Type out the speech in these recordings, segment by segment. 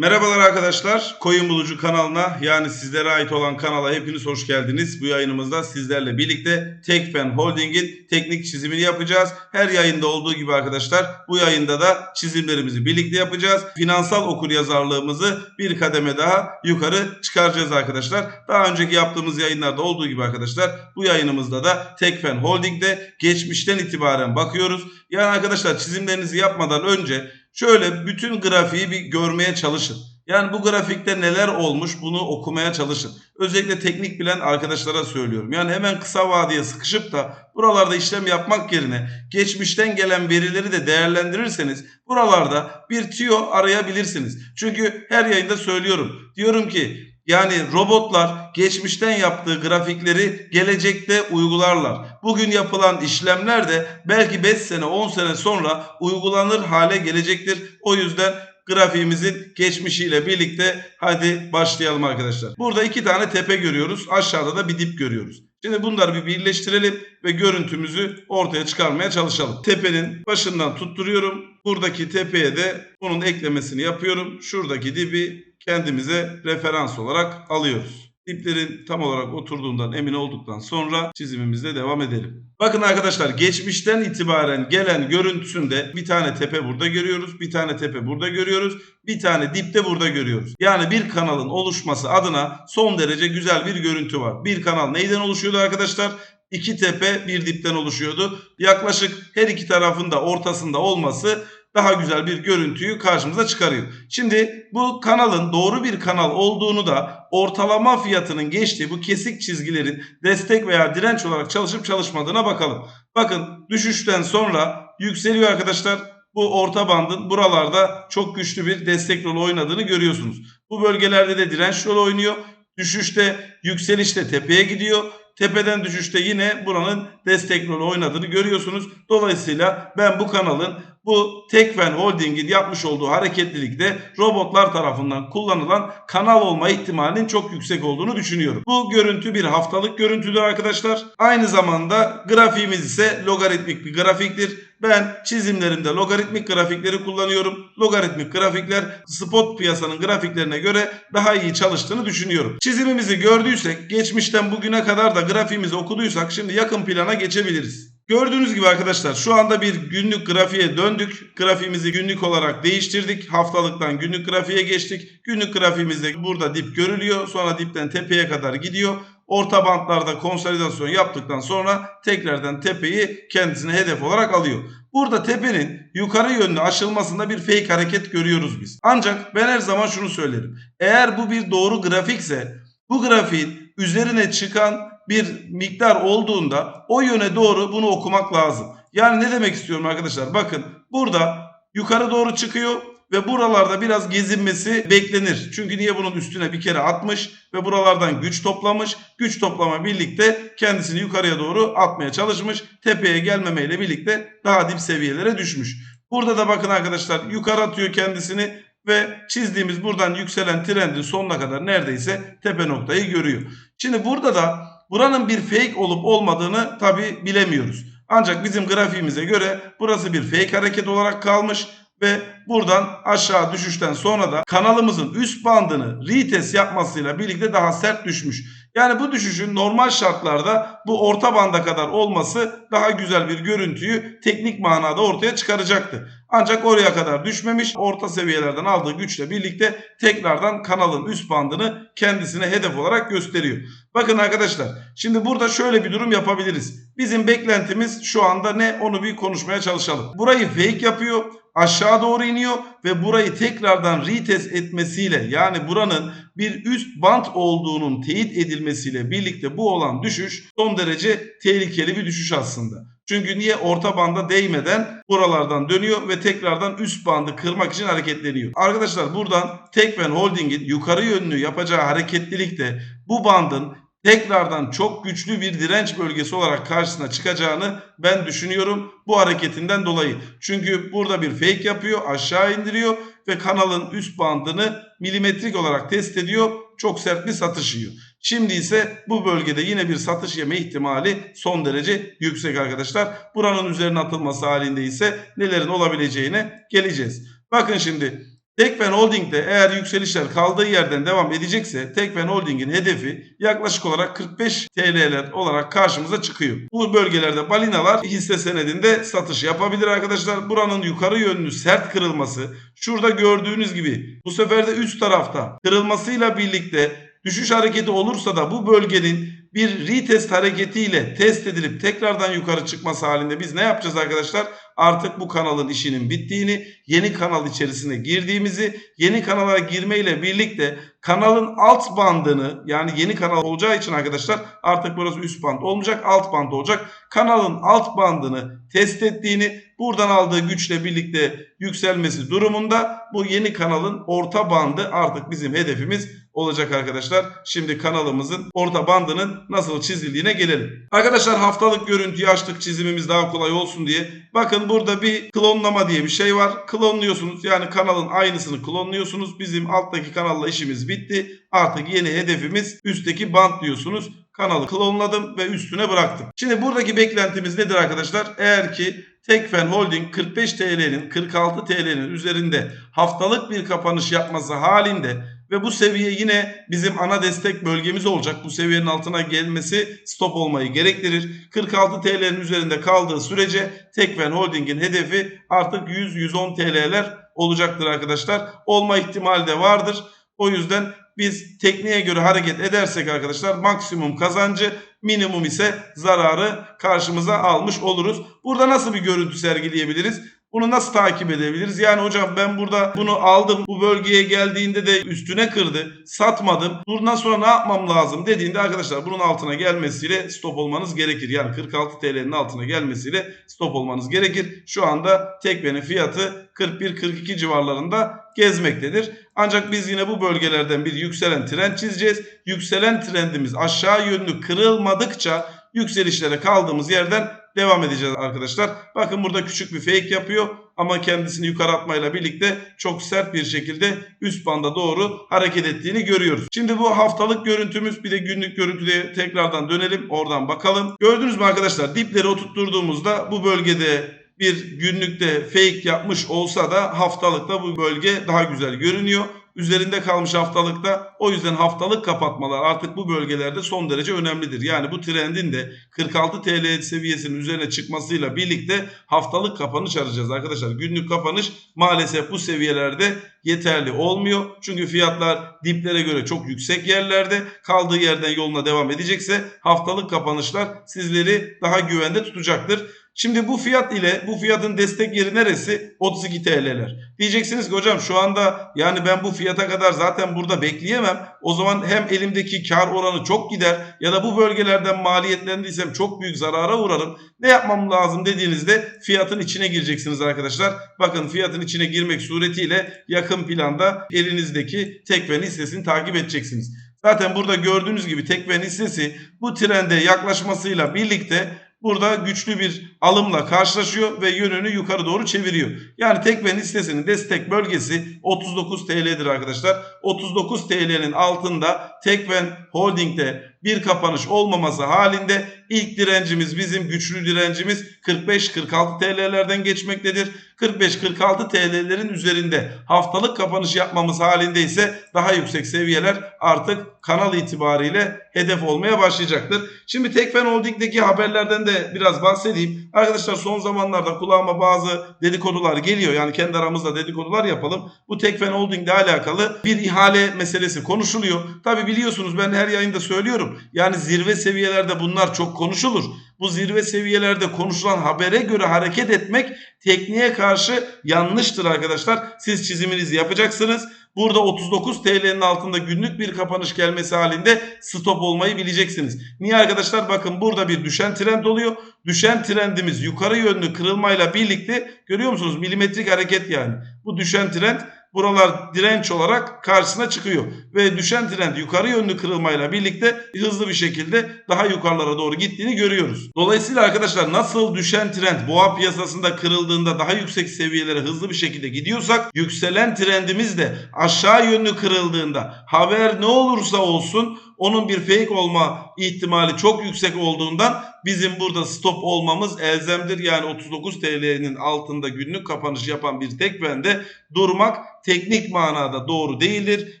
Merhabalar arkadaşlar. Koyun Bulucu kanalına yani sizlere ait olan kanala hepiniz hoş geldiniz. Bu yayınımızda sizlerle birlikte Tekfen Holding'in teknik çizimini yapacağız. Her yayında olduğu gibi arkadaşlar bu yayında da çizimlerimizi birlikte yapacağız. Finansal okuryazarlığımızı bir kademe daha yukarı çıkaracağız arkadaşlar. Daha önceki yaptığımız yayınlarda olduğu gibi arkadaşlar bu yayınımızda da Tekfen Holding'de geçmişten itibaren bakıyoruz. Yani arkadaşlar çizimlerinizi yapmadan önce Şöyle bütün grafiği bir görmeye çalışın. Yani bu grafikte neler olmuş bunu okumaya çalışın. Özellikle teknik bilen arkadaşlara söylüyorum. Yani hemen kısa vadeye sıkışıp da buralarda işlem yapmak yerine geçmişten gelen verileri de değerlendirirseniz buralarda bir tüyo arayabilirsiniz. Çünkü her yayında söylüyorum. Diyorum ki yani robotlar geçmişten yaptığı grafikleri gelecekte uygularlar. Bugün yapılan işlemler de belki 5 sene 10 sene sonra uygulanır hale gelecektir. O yüzden grafiğimizin geçmişiyle birlikte hadi başlayalım arkadaşlar. Burada iki tane tepe görüyoruz. Aşağıda da bir dip görüyoruz. Şimdi bunları bir birleştirelim ve görüntümüzü ortaya çıkarmaya çalışalım. Tepenin başından tutturuyorum. Buradaki tepeye de bunun eklemesini yapıyorum. Şuradaki dibi kendimize referans olarak alıyoruz. Diplerin tam olarak oturduğundan emin olduktan sonra çizimimizle devam edelim. Bakın arkadaşlar geçmişten itibaren gelen görüntüsünde bir tane tepe burada görüyoruz. Bir tane tepe burada görüyoruz. Bir tane dipte burada görüyoruz. Yani bir kanalın oluşması adına son derece güzel bir görüntü var. Bir kanal neyden oluşuyordu arkadaşlar? İki tepe bir dipten oluşuyordu. Yaklaşık her iki tarafın da ortasında olması daha güzel bir görüntüyü karşımıza çıkarıyor. Şimdi bu kanalın doğru bir kanal olduğunu da ortalama fiyatının geçtiği bu kesik çizgilerin destek veya direnç olarak çalışıp çalışmadığına bakalım. Bakın düşüşten sonra yükseliyor arkadaşlar. Bu orta bandın buralarda çok güçlü bir destek rolü oynadığını görüyorsunuz. Bu bölgelerde de direnç rolü oynuyor. Düşüşte, yükselişte tepeye gidiyor. Tepeden düşüşte yine buranın destek rolü oynadığını görüyorsunuz. Dolayısıyla ben bu kanalın bu Tekfen Holding'in yapmış olduğu hareketlilikte robotlar tarafından kullanılan kanal olma ihtimalinin çok yüksek olduğunu düşünüyorum. Bu görüntü bir haftalık görüntüdür arkadaşlar. Aynı zamanda grafiğimiz ise logaritmik bir grafiktir. Ben çizimlerimde logaritmik grafikleri kullanıyorum. Logaritmik grafikler spot piyasanın grafiklerine göre daha iyi çalıştığını düşünüyorum. Çizimimizi gördüysek, geçmişten bugüne kadar da grafiğimizi okuduysak şimdi yakın plana geçebiliriz. Gördüğünüz gibi arkadaşlar şu anda bir günlük grafiğe döndük. Grafiğimizi günlük olarak değiştirdik. Haftalıktan günlük grafiğe geçtik. Günlük grafiğimizde burada dip görülüyor. Sonra dipten tepeye kadar gidiyor. Orta bantlarda konsolidasyon yaptıktan sonra tekrardan tepeyi kendisine hedef olarak alıyor. Burada tepenin yukarı yönlü aşılmasında bir fake hareket görüyoruz biz. Ancak ben her zaman şunu söylerim. Eğer bu bir doğru grafikse bu grafiğin üzerine çıkan bir miktar olduğunda o yöne doğru bunu okumak lazım. Yani ne demek istiyorum arkadaşlar? Bakın burada yukarı doğru çıkıyor ve buralarda biraz gezinmesi beklenir. Çünkü niye bunun üstüne bir kere atmış ve buralardan güç toplamış. Güç toplama birlikte kendisini yukarıya doğru atmaya çalışmış. Tepeye gelmemeyle birlikte daha dip seviyelere düşmüş. Burada da bakın arkadaşlar yukarı atıyor kendisini ve çizdiğimiz buradan yükselen trendin sonuna kadar neredeyse tepe noktayı görüyor. Şimdi burada da buranın bir fake olup olmadığını tabi bilemiyoruz. Ancak bizim grafiğimize göre burası bir fake hareket olarak kalmış ve buradan aşağı düşüşten sonra da kanalımızın üst bandını retest yapmasıyla birlikte daha sert düşmüş. Yani bu düşüşün normal şartlarda bu orta banda kadar olması daha güzel bir görüntüyü teknik manada ortaya çıkaracaktı. Ancak oraya kadar düşmemiş. Orta seviyelerden aldığı güçle birlikte tekrardan kanalın üst bandını kendisine hedef olarak gösteriyor. Bakın arkadaşlar şimdi burada şöyle bir durum yapabiliriz. Bizim beklentimiz şu anda ne onu bir konuşmaya çalışalım. Burayı fake yapıyor aşağı doğru iniyor ve burayı tekrardan retest etmesiyle yani buranın bir üst bant olduğunun teyit edilmesiyle birlikte bu olan düşüş son derece tehlikeli bir düşüş aslında. Çünkü niye orta banda değmeden buralardan dönüyor ve tekrardan üst bandı kırmak için hareketleniyor. Arkadaşlar buradan Tekfen Holding'in yukarı yönlü yapacağı hareketlilikte bu bandın tekrardan çok güçlü bir direnç bölgesi olarak karşısına çıkacağını ben düşünüyorum bu hareketinden dolayı. Çünkü burada bir fake yapıyor, aşağı indiriyor ve kanalın üst bandını milimetrik olarak test ediyor. Çok sert bir satış yiyor. Şimdi ise bu bölgede yine bir satış yeme ihtimali son derece yüksek arkadaşlar. Buranın üzerine atılması halinde ise nelerin olabileceğine geleceğiz. Bakın şimdi Tekfen Holding'de eğer yükselişler kaldığı yerden devam edecekse Tekfen Holding'in hedefi yaklaşık olarak 45 TL'ler olarak karşımıza çıkıyor. Bu bölgelerde balinalar hisse senedinde satış yapabilir arkadaşlar. Buranın yukarı yönlü sert kırılması şurada gördüğünüz gibi bu sefer de üst tarafta kırılmasıyla birlikte düşüş hareketi olursa da bu bölgenin bir retest hareketiyle test edilip tekrardan yukarı çıkması halinde biz ne yapacağız arkadaşlar? Artık bu kanalın işinin bittiğini, yeni kanal içerisine girdiğimizi, yeni kanala girmeyle birlikte kanalın alt bandını yani yeni kanal olacağı için arkadaşlar artık burası üst band olmayacak, alt band olacak. Kanalın alt bandını test ettiğini, buradan aldığı güçle birlikte yükselmesi durumunda bu yeni kanalın orta bandı artık bizim hedefimiz olacak arkadaşlar. Şimdi kanalımızın orta bandının nasıl çizildiğine gelelim. Arkadaşlar haftalık görüntüyü açtık çizimimiz daha kolay olsun diye. Bakın burada bir klonlama diye bir şey var. Klonluyorsunuz yani kanalın aynısını klonluyorsunuz. Bizim alttaki kanalla işimiz bitti. Artık yeni hedefimiz üstteki band diyorsunuz. Kanalı klonladım ve üstüne bıraktım. Şimdi buradaki beklentimiz nedir arkadaşlar? Eğer ki Tekfen Holding 45 TL'nin 46 TL'nin üzerinde haftalık bir kapanış yapması halinde ve bu seviye yine bizim ana destek bölgemiz olacak. Bu seviyenin altına gelmesi stop olmayı gerektirir. 46 TL'nin üzerinde kaldığı sürece Tekfen Holding'in hedefi artık 100-110 TL'ler olacaktır arkadaşlar. Olma ihtimali de vardır. O yüzden biz tekniğe göre hareket edersek arkadaşlar maksimum kazancı minimum ise zararı karşımıza almış oluruz. Burada nasıl bir görüntü sergileyebiliriz? Bunu nasıl takip edebiliriz? Yani hocam ben burada bunu aldım. Bu bölgeye geldiğinde de üstüne kırdı. Satmadım. Bundan sonra ne yapmam lazım dediğinde arkadaşlar bunun altına gelmesiyle stop olmanız gerekir. Yani 46 TL'nin altına gelmesiyle stop olmanız gerekir. Şu anda tekvenin fiyatı 41-42 civarlarında gezmektedir. Ancak biz yine bu bölgelerden bir yükselen trend çizeceğiz. Yükselen trendimiz aşağı yönlü kırılmadıkça yükselişlere kaldığımız yerden devam edeceğiz arkadaşlar. Bakın burada küçük bir fake yapıyor ama kendisini yukarı atmayla birlikte çok sert bir şekilde üst banda doğru hareket ettiğini görüyoruz. Şimdi bu haftalık görüntümüz bir de günlük görüntüye tekrardan dönelim oradan bakalım. Gördünüz mü arkadaşlar dipleri oturtturduğumuzda bu bölgede bir günlükte fake yapmış olsa da haftalıkta bu bölge daha güzel görünüyor. Üzerinde kalmış haftalıkta o yüzden haftalık kapatmalar artık bu bölgelerde son derece önemlidir. Yani bu trendin de 46 TL seviyesinin üzerine çıkmasıyla birlikte haftalık kapanış arayacağız arkadaşlar. Günlük kapanış maalesef bu seviyelerde yeterli olmuyor. Çünkü fiyatlar diplere göre çok yüksek yerlerde kaldığı yerden yoluna devam edecekse haftalık kapanışlar sizleri daha güvende tutacaktır. Şimdi bu fiyat ile bu fiyatın destek yeri neresi? 32 TL'ler. Diyeceksiniz ki hocam şu anda yani ben bu fiyata kadar zaten burada bekleyemem. O zaman hem elimdeki kar oranı çok gider ya da bu bölgelerden maliyetlendiysem çok büyük zarara uğrarım. Ne yapmam lazım dediğinizde fiyatın içine gireceksiniz arkadaşlar. Bakın fiyatın içine girmek suretiyle yakın planda elinizdeki tekven hissesini takip edeceksiniz. Zaten burada gördüğünüz gibi tekven hissesi bu trende yaklaşmasıyla birlikte burada güçlü bir alımla karşılaşıyor ve yönünü yukarı doğru çeviriyor. Yani tekven hissesinin destek bölgesi 39 TL'dir arkadaşlar. 39 TL'nin altında tekven holdingde bir kapanış olmaması halinde ilk direncimiz bizim güçlü direncimiz 45-46 TL'lerden geçmektedir. 45-46 TL'lerin üzerinde haftalık kapanış yapmamız halinde ise daha yüksek seviyeler artık kanal itibariyle hedef olmaya başlayacaktır. Şimdi Tekfen Holding'deki haberlerden de biraz bahsedeyim. Arkadaşlar son zamanlarda kulağıma bazı dedikodular geliyor. Yani kendi aramızda dedikodular yapalım. Bu Tekfen Holding ile alakalı bir ihale meselesi konuşuluyor. Tabi biliyorsunuz ben her yayında söylüyorum. Yani zirve seviyelerde bunlar çok konuşulur. Bu zirve seviyelerde konuşulan habere göre hareket etmek tekniğe karşı yanlıştır arkadaşlar. Siz çiziminizi yapacaksınız. Burada 39 TL'nin altında günlük bir kapanış gelmesi halinde stop olmayı bileceksiniz. Niye arkadaşlar? Bakın burada bir düşen trend oluyor. Düşen trendimiz yukarı yönlü kırılmayla birlikte görüyor musunuz? Milimetrik hareket yani. Bu düşen trend buralar direnç olarak karşısına çıkıyor. Ve düşen trend yukarı yönlü kırılmayla birlikte hızlı bir şekilde daha yukarılara doğru gittiğini görüyoruz. Dolayısıyla arkadaşlar nasıl düşen trend boğa piyasasında kırıldığında daha yüksek seviyelere hızlı bir şekilde gidiyorsak yükselen trendimiz de aşağı yönlü kırıldığında haber ne olursa olsun onun bir fake olma ihtimali çok yüksek olduğundan bizim burada stop olmamız elzemdir. Yani 39 TL'nin altında günlük kapanış yapan bir tekvende durmak teknik manada doğru değildir.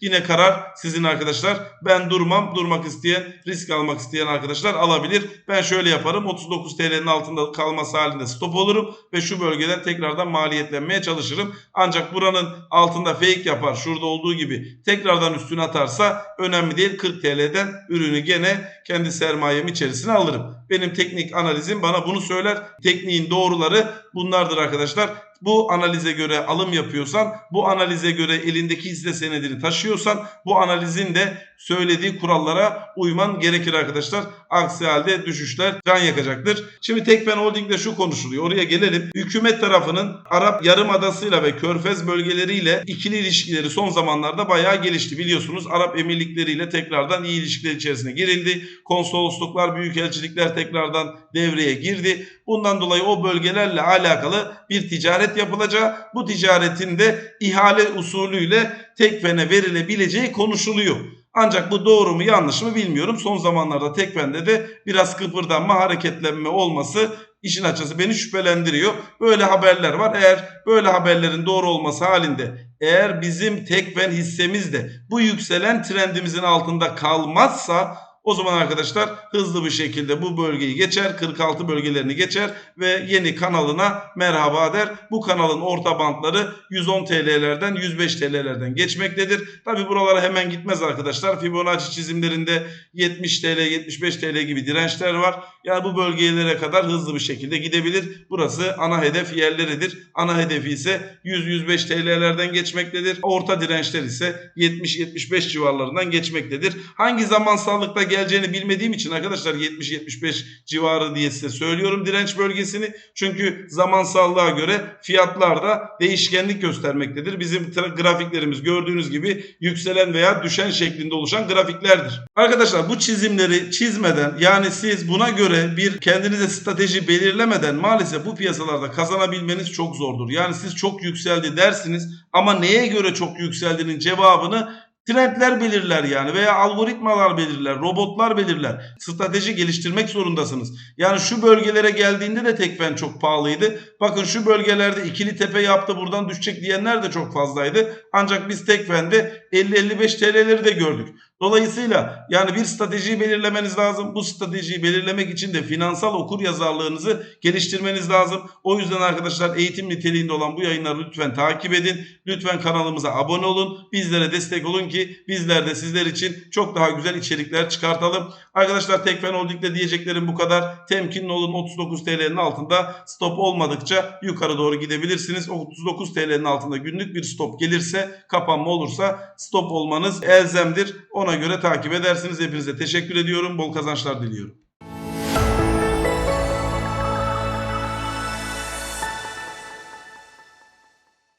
Yine karar sizin arkadaşlar. Ben durmam. Durmak isteyen, risk almak isteyen arkadaşlar alabilir. Ben şöyle yaparım. 39 TL'nin altında kalması halinde stop olurum ve şu bölgeden tekrardan maliyetlenmeye çalışırım. Ancak buranın altında fake yapar. Şurada olduğu gibi tekrardan üstüne atarsa önemli değil. 40 TL'den ürünü gene kendi sermayem içerisine alırım. Benim teknik analizim bana bunu söyler. Tekniğin doğruları bunlardır arkadaşlar. Bu analize göre alım yapıyorsan, bu analize göre elindeki hisse senedini taşıyorsan, bu analizin de söylediği kurallara uyman gerekir arkadaşlar. Aksi halde düşüşler can yakacaktır. Şimdi Tekfen Holding'de şu konuşuluyor. Oraya gelelim. Hükümet tarafının Arap Yarımadası'yla ve Körfez bölgeleriyle ikili ilişkileri son zamanlarda bayağı gelişti. Biliyorsunuz Arap Emirlikleriyle tekrardan iyi ilişkiler içerisine girildi. Konsolosluklar, büyükelçilikler tekrardan devreye girdi. Bundan dolayı o bölgelerle alakalı bir ticaret yapılacağı, bu ticaretin de ihale usulüyle Tekfen'e verilebileceği konuşuluyor. Ancak bu doğru mu yanlış mı bilmiyorum. Son zamanlarda Tekfen'de de biraz kıpırdanma, hareketlenme olması işin açısı beni şüphelendiriyor. Böyle haberler var. Eğer böyle haberlerin doğru olması halinde eğer bizim Tekfen hissemiz de bu yükselen trendimizin altında kalmazsa o zaman arkadaşlar hızlı bir şekilde bu bölgeyi geçer, 46 bölgelerini geçer ve yeni kanalına merhaba der. Bu kanalın orta bantları 110 TL'lerden 105 TL'lerden geçmektedir. Tabi buralara hemen gitmez arkadaşlar. Fibonacci çizimlerinde 70 TL, 75 TL gibi dirençler var. Yani bu bölgelere kadar hızlı bir şekilde gidebilir. Burası ana hedef yerleridir. Ana hedefi ise 100-105 TL'lerden geçmektedir. Orta dirençler ise 70-75 civarlarından geçmektedir. Hangi zamansallıkta geleceğini bilmediğim için arkadaşlar 70-75 civarı diye size söylüyorum direnç bölgesini. Çünkü zamansallığa göre fiyatlarda değişkenlik göstermektedir. Bizim grafiklerimiz gördüğünüz gibi yükselen veya düşen şeklinde oluşan grafiklerdir. Arkadaşlar bu çizimleri çizmeden yani siz buna göre bir kendinize strateji belirlemeden maalesef bu piyasalarda kazanabilmeniz çok zordur. Yani siz çok yükseldi dersiniz ama neye göre çok yükseldiğinin cevabını Trendler belirler yani veya algoritmalar belirler, robotlar belirler. Strateji geliştirmek zorundasınız. Yani şu bölgelere geldiğinde de tekfen çok pahalıydı. Bakın şu bölgelerde ikili tepe yaptı buradan düşecek diyenler de çok fazlaydı. Ancak biz tekfende 50-55 TL'leri de gördük. Dolayısıyla yani bir stratejiyi belirlemeniz lazım. Bu stratejiyi belirlemek için de finansal okur yazarlığınızı geliştirmeniz lazım. O yüzden arkadaşlar eğitim niteliğinde olan bu yayınları lütfen takip edin. Lütfen kanalımıza abone olun. Bizlere destek olun ki bizler de sizler için çok daha güzel içerikler çıkartalım. Arkadaşlar Tekfen Holding'de diyeceklerim bu kadar. Temkinli olun 39 TL'nin altında stop olmadıkça yukarı doğru gidebilirsiniz. 39 TL'nin altında günlük bir stop gelirse kapanma olursa stop olmanız elzemdir. Ona göre takip edersiniz. Hepinize teşekkür ediyorum. Bol kazançlar diliyorum.